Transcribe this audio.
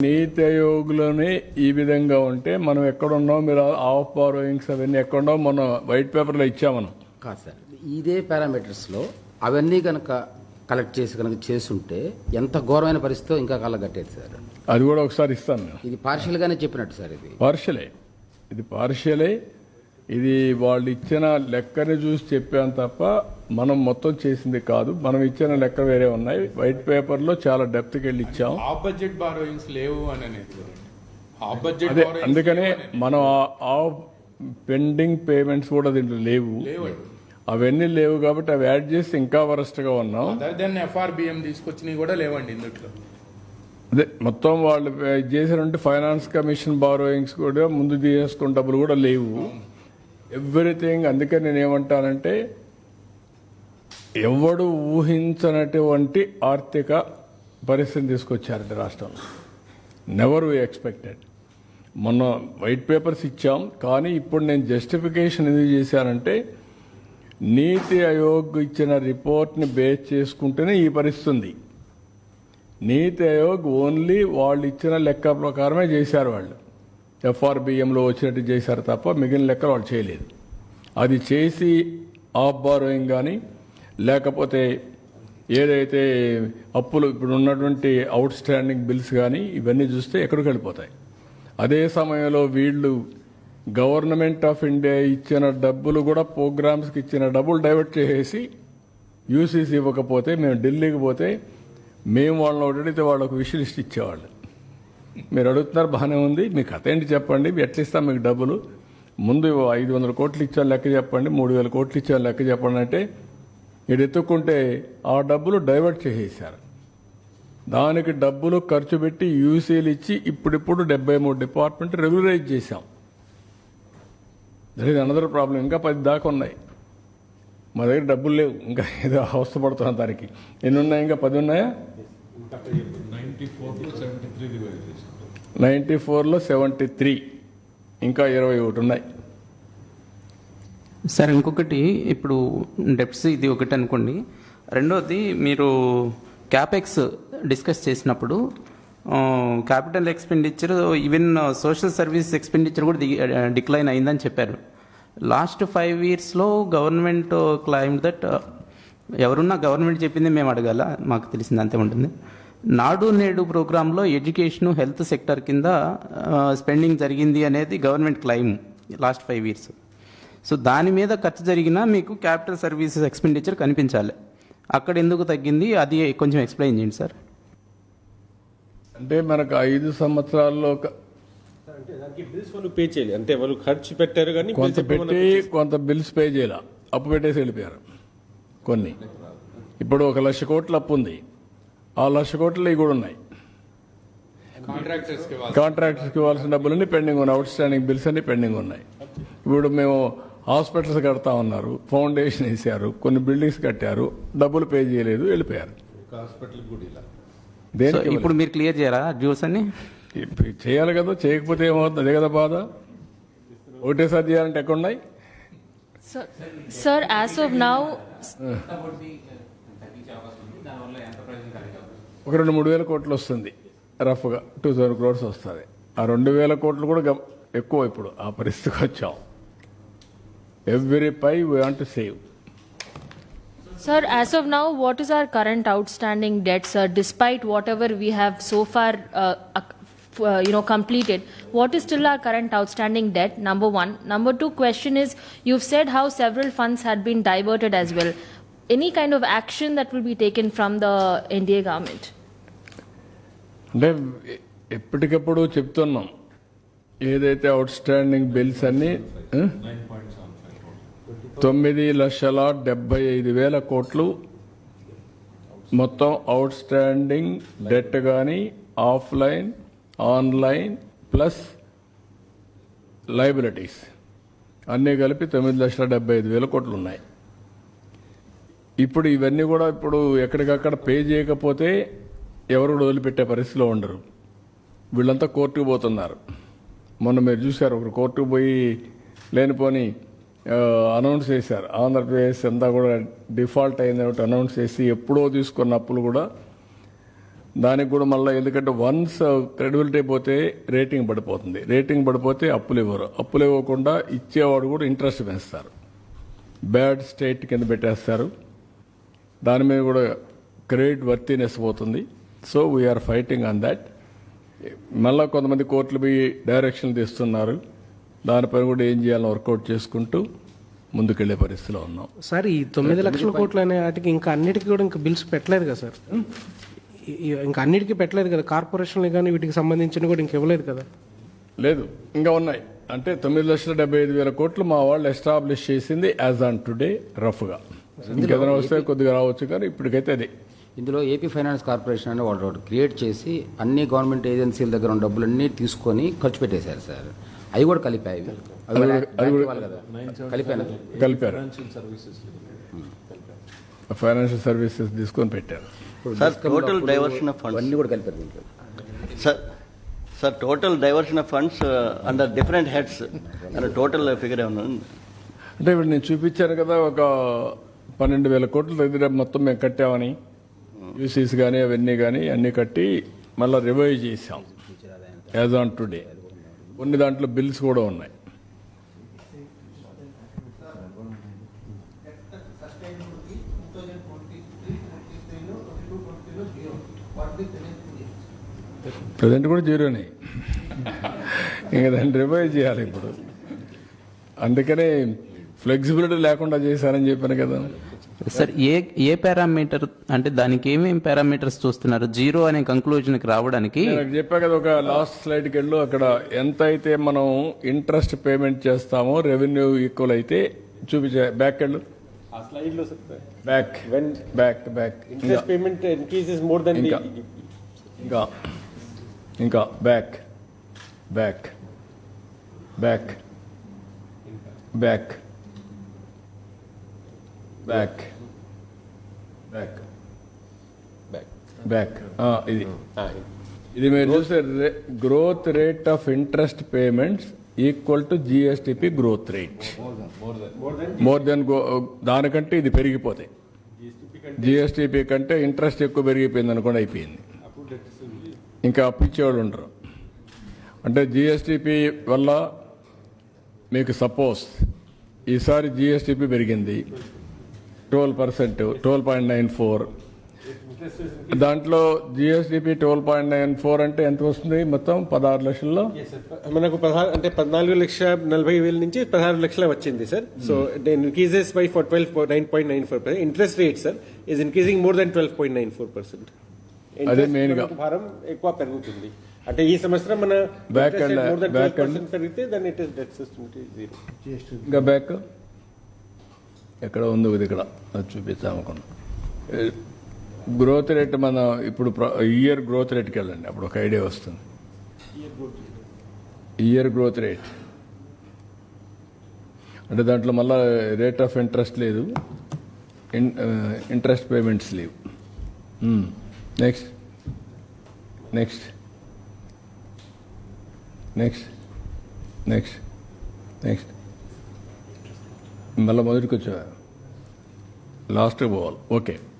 నీతి ఆయోగ్లోనే ఈ విధంగా ఉంటే మనం ఎక్కడున్నాం మీరు ఆఫ్ బారోయింగ్స్ అవన్నీ ఎక్కడున్నాం మనం వైట్ పేపర్లో ఇచ్చాం మనం కాదు సార్ ఇదే పారామీటర్స్లో అవన్నీ కనుక కలెక్ట్ చేసి కనుక చేసుంటే ఎంత ఘోరమైన పరిస్థితితో ఇంకా కళ్ళ కట్టేది సార్? అది కూడా ఒకసారి ఇస్తాను ఇది పార్షియల్గానే చెప్పినట్టు సార్ ఇది. పార్షలే ఇది పార్షలే ఇది వాళ్ళు ఇచ్చిన లెక్కని చూసి చెప్పాను తప్ప మనం మొత్తం చేసింది కాదు. మనం ఇచ్చిన లెక్క వేరే ఉన్నాయి. వైట్ పేపర్లో చాలా డెప్త్కి వెళ్ళి ఇచ్చాం. ఆఫ్ బడ్జెట్ బారోయింగ్స్ లేవు అని అనేది బడ్జెట్ అదే అందుకనే. మనం ఆ- ఆ పెండింగ్ పేమెంట్స్ కూడా దీంట్లో లేవు. అవన్నీ లేవు కాబట్టి అవి యాడ్ చేసి ఇంకా వరస్ట్గా ఉన్నాం. అదర్ దెన్ ఎఫ్ఆర్బిఎం తీసుకొచ్చినవి కూడా లేవండి ఇందుట్లో. అదే మొత్తం వాళ్ళు చేసినట్టు ఫైనాన్స్ కమిషన్ బారోయింగ్స్ కూడా ముందు తీసేసుకున్న డబ్బులు కూడా లేవు. ఎవ్రీథింగ్ అందుకే నేను ఏమంటానంటే ఎవడు ఊహించనటువంటి ఆర్థిక పరిస్థితిని తీసుకొచ్చారంటే రాష్ట్రంలో. నెవర్ వీ ఎక్స్పెక్టెడ్ మొన్న వైట్ పేపర్స్ ఇచ్చాం కానీ ఇప్పుడు నేను జస్టిఫికేషన్ ఎందుకు చేశానంటే నీతి ఆయోగ్ ఇచ్చిన రిపోర్ట్ని బేస్ చేసుకుంటేనే ఈ పరిస్థితి ఉంది. నీతి ఆయోగ్ ఓన్లీ వాళ్ళు ఇచ్చిన లెక్క ప్రకారమే చేశారు వాళ్ళు. ఎఫ్ఆర్బిఎంలో వచ్చినట్టు చేశారు తప్ప మిగిలిన లెక్కలు వాళ్ళు చేయలేదు. అది చేసి ఆఫ్ బారోయింగ్ కానీ లేకపోతే ఏదైతే అప్పులు ఇప్పుడు ఉన్నటువంటి అవుట్ స్టాండింగ్ బిల్స్ కానీ ఇవన్నీ చూస్తే ఎక్కడికి వెళ్ళిపోతాయి. అదే సమయంలో వీళ్ళు గవర్నమెంట్ ఆఫ్ ఇండియా ఇచ్చిన డబ్బులు కూడా ప్రోగ్రామ్స్కి ఇచ్చిన డబ్బులు డైవర్ట్ చేసేసి యూసీసీ ఇవ్వకపోతే మేము ఢిల్లీకి పోతే మేము వాళ్ళని ఒకటి అడిగితే వాళ్ళకు విషలిస్ట్ ఇచ్చేవాళ్ళు. మీరు అడుగుతున్నారు బాగానే ఉంది. మీ కథ ఏంటి చెప్పండి? ఎట్లా ఇస్తాం మీకు డబ్బులు? ముందు ఐదు వందల కోట్లు ఇచ్చాను లెక్క చెప్పండి. మూడు వేల కోట్లు ఇచ్చాను లెక్క చెప్పండి అంటే ఇది ఎత్తుక్కుంటే ఆ డబ్బులు డైవర్ట్ చేసేసారు దానికి డబ్బులు ఖర్చు పెట్టి యూసీలు ఇచ్చి ఇప్పుడిప్పుడు డెబ్బై మూడు డిపార్ట్మెంట్ రెగ్యులరైజ్ చేశాం. That is another problem. ఇంకా పది దాకా ఉన్నాయి. మా దగ్గర డబ్బులు లేవు. ఇంకా ఏదో అవస్థపడుతున్నాం దానికి. ఎన్ని ఉన్నాయి? ఇంకా పది ఉన్నాయా? నైంటీ ఫోర్లో సెవెంటీ త్రీ ఇంకా ఇరవై ఒకటి ఉన్నాయి. సార్ ఇంకొకటి ఇప్పుడు డెప్స్ ఇది ఒకటి అనుకోండి. రెండోది మీరు క్యాపెక్స్ డిస్కస్ చేసినప్పుడు capital expenditure even social service expenditure కూడా డిక్లైన్ అయిందని చెప్పారు. లాస్ట్ ఫైవ్ ఇయర్స్లో గవర్నమెంట్ క్లైమ్ దట్ ఎవరున్నా గవర్నమెంట్ చెప్పింది మేము అడగాల? మాకు తెలిసింది అంతే ఉంటుంది. నాడు నేడు ప్రోగ్రాంలో ఎడ్యుకేషన్ హెల్త్ సెక్టర్ కింద స్పెండింగ్ జరిగింది అనేది government claim last five years. So దాని మీద ఖర్చు జరిగినా మీకు క్యాపిటల్ సర్వీసెస్ ఎక్స్పెండిచర్ కనిపించాలి. అక్కడ ఎందుకు తగ్గింది? అది కొంచెం ఎక్స్ప్లెయిన్ చేయండి సార్. అంటే మనకు ఐదు సంవత్సరాల్లో అంటే దానికి బిల్స్ వాళ్ళు పే చేయాలి. అంటే వాళ్ళు ఖర్చు పెట్టారు కానీ కొంత పెట్టి కొంత బిల్స్ పే చేయాల. అప్పు పెట్టేసి వెళ్ళిపోయారు. కొన్ని. ఇప్పుడు ఒక లక్ష కోట్ల అప్పు ఉంది. ఆ లక్ష కోట్లు ఇవి కూడా ఉన్నాయి. కాంట్రాక్టర్స్కి వాళ్ళు కాంట్రాక్టర్స్కి ఇవ్వాల్సిన డబ్బులన్నీ పెండింగ్ ఉన్నాయి. అవుట్ స్టాండింగ్ బిల్స్ అన్ని పెండింగ్ ఉన్నాయి. ఇప్పుడు మేము హాస్పిటల్స్ కడతా ఉన్నారు. ఫౌండేషన్ వేసారు కొన్ని బిల్డింగ్స్ కట్టారు. డబ్బులు పే చేయలేదు. వెళ్ళిపోయారు. దేనికి ఇప్పుడు మీరు క్లియర్ చేయరా డ్యూస్ అన్ని? చేయాలి కదా. చేయకపోతే ఏమవుతుంది? అదే కదా బాధ. ఒకటేసారి చేయాలంటే ఎక్కడ ఉన్నాయి? Sir, as of now, ఒక రెండు మూడు వేల కోట్లు వస్తుంది రఫ్గా టూ థౌసండ్ క్రోర్స్ వస్తుంది ఆ రెండు వేల కోట్లు కూడా గమ్- ఎక్కువ ఇప్పుడు ఆ పరిస్థితికి వచ్చాం every pie we want to save sir, as of now, what is our current outstanding debt, sir? Despite whatever we have so far, uh, ac- f- uh, you know, completed, what is still our current outstanding debt? Number one. Number two question is, you've said how several funds had been diverted as well. Any kind of action that will be taken from the NDA government? అంటే ఎప్పటికప్పుడు చెప్తున్నాం. ఏదైతే out standing bills అన్ని తొమ్మిది లక్షల డెబ్బై ఐదు వేల కోట్లు మొత్తం అవుట్ స్టాండింగ్ డెట్ కానీ ఆఫ్లైన్ ఆన్లైన్ ప్లస్ లైబిలిటీస్ అన్నీ కలిపి తొమ్మిది లక్షల డెబ్బై ఐదు వేల కోట్లు ఉన్నాయి. ఇప్పుడు ఇవన్నీ కూడా ఇప్పుడు ఎక్కడికక్కడ పే చేయకపోతే ఎవరు కూడా వదిలిపెట్టే పరిస్థితిలో ఉండరు. వీళ్ళంతా కోర్టుకు పోతున్నారు. మొన్న మీరు చూశారు ఒకరు కోర్టుకు పోయి లేనిపోని అనౌన్స్ చేశారు. ఆంధ్రప్రదేశ్ అంతా కూడా డిఫాల్ట్ అయింది అనౌన్స్ చేసి ఎప్పుడో తీసుకున్న అప్పులు కూడా దానికి కూడా మళ్ళీ ఎందుకంటే వన్స్ క్రెడిబిలిటీ పోతే రేటింగ్ పడిపోతుంది. రేటింగ్ పడిపోతే అప్పులు ఇవ్వరు. అప్పులు ఇవ్వకుండా ఇచ్చేవాడు కూడా ఇంట్రెస్ట్ పెంచుతారు. బ్యాడ్ స్టేట్ కింద పెట్టేస్తారు. దాని మీద కూడా క్రెడిట్ వర్తీనెస్ పోతుంది. So we are fighting on that మళ్ళీ కొంతమంది కోర్టులు పోయి డైరెక్షన్ తీస్తున్నారు. దానిపైన కూడా ఏం చేయాలని వర్కౌట్ చేసుకుంటూ ముందుకెళ్ళే పరిస్థితిలో ఉన్నాం. సార్ ఈ తొమ్మిది లక్షల కోట్లు అనే వాటికి ఇంకా అన్నిటికీ కూడా ఇంకా బిల్స్ పెట్టలేదు కదా సార్ ఇంకా అన్నిటికీ పెట్టలేదు కదా? కార్పొరేషన్లు కానీ వీటికి సంబంధించిన కూడా ఇంక ఇవ్వలేదు కదా? లేదు ఇంకా ఉన్నాయి. అంటే తొమ్మిది లక్షల డెబ్బై ఐదు వేల కోట్లు మా వాళ్ళు ఎస్టాబ్లిష్ చేసింది యాజ్ ఆన్ టుడే రఫ్గా ఇంకేదైనా వస్తే కొద్దిగా రావచ్చు కానీ ఇప్పటికైతే అది. ఇందులో ఏపీ ఫైనాన్స్ కార్పొరేషన్ అని వాళ్ళు ఒకటి క్రియేట్ చేసి అన్ని గవర్నమెంట్ ఏజెన్సీల దగ్గర ఉన్న డబ్బులన్నీ తీసుకొని ఖర్చు పెట్టేశారు సార్. అవి కూడా కలిపాయి. కలిపాను కలిపారు. ఫైనాన్షియల్ సర్వీసెస్ తీసుకొని పెట్టారు. Sir total diversion of funds అన్నీ కూడా కలిపారు sir sir total diversion of funds under different heads and total figure ఏమన్నా ఉంది? అంటే ఇప్పుడు నేను చూపించాను కదా ఒక పన్నెండు వేల కోట్ల దగ్గర మొత్తం మేము కట్టామని. యూసీస్ కానీ అవన్నీ కానీ అన్నీ కట్టి మళ్ళీ రివైవ్ చేసాం యాజ్ ఆన్ టుడే కొన్ని దాంట్లో బిల్స్ కూడా ఉన్నాయి. ప్రజెంట్ కూడా జీరోనే ఇంకా దాన్ని రివైవ్ చేయాలి ఇప్పుడు. అందుకనే ఫ్లెక్సిబిలిటీ లేకుండా చేశారని చెప్పాను కదా. సార్ ఏ ఏ పారామీటర్ అంటే దానికి ఏమేమి పారామీటర్స్ చూస్తున్నారు? జీరో అనే కంక్లూజన్కి రావడానికి నేను చెప్పా కదా ఒక లాస్ట్ స్లైడ్కి వెళ్ళు అక్కడ ఎంత అయితే మనం ఇంట్రెస్ట్ పేమెంట్ చేస్తామో రెవెన్యూ ఈక్వల్ అయితే చూపించే బ్యాక్ వెళ్ళు ఆ స్లైడ్లో sir back When- back back interest payment increases more than ఇంకా. ఇంకా. ఇంకా. Back back back back back back back ఇది. ఇది. మీరు చూస్తే growth rate of interest payments equal to GSDP growth rate more than దానికంటే ఇది పెరిగిపోతాయి జిఎస్టిపి కంటే. ఇంట్రెస్ట్ ఎక్కువ పెరిగిపోయింది అనుకోండి అయిపోయింది. ఇంకా అప్పు ఇచ్చేవాళ్ళు ఉండరు. అంటే జిఎస్టిపి వల్ల మీకు సపోజ్ ఈసారి జిఎస్టిపి పెరిగింది. Twelve percent twelve point nine four దాంట్లో GSDP twelve point nine four అంటే ఎంత వస్తుంది మొత్తం? పదహారు లక్షల్లో? మనకు పదహారు అంటే పద్నాలుగు లక్ష నలభై వేల నుంచి పదహారు లక్షల వచ్చింది sir so increases by for twelve nine point nine four percent interest rate sir is increasing more than twelve point nine four percent అదే main గా. భారం ఎక్కువ పెరుగుతుంది. అంటే ఈ సంవత్సరం మన పర్సెంట్ పెరిగితే then it is debt system ఇంకా బ్యాక్ ఎక్కడ ఉందో ఇది ఇక్కడ. అది చూపిస్తాం గ్రోత్ రేట్ మన ఇప్పుడు ఇయర్ గ్రోత్ రేట్కి వెళ్ళండి. అప్పుడు ఒక ఐడియా వస్తుంది. ఇయర్ గ్రోత్ రేట్ అంటే దాంట్లో మళ్ళా రేట్ ఆఫ్ ఇంట్రెస్ట్ లేదు. ఇంట్రెస్ట్ పేమెంట్స్ లేవు. Next next next next next మళ్ళీ మొదటికి వచ్చా Last of all. Okay.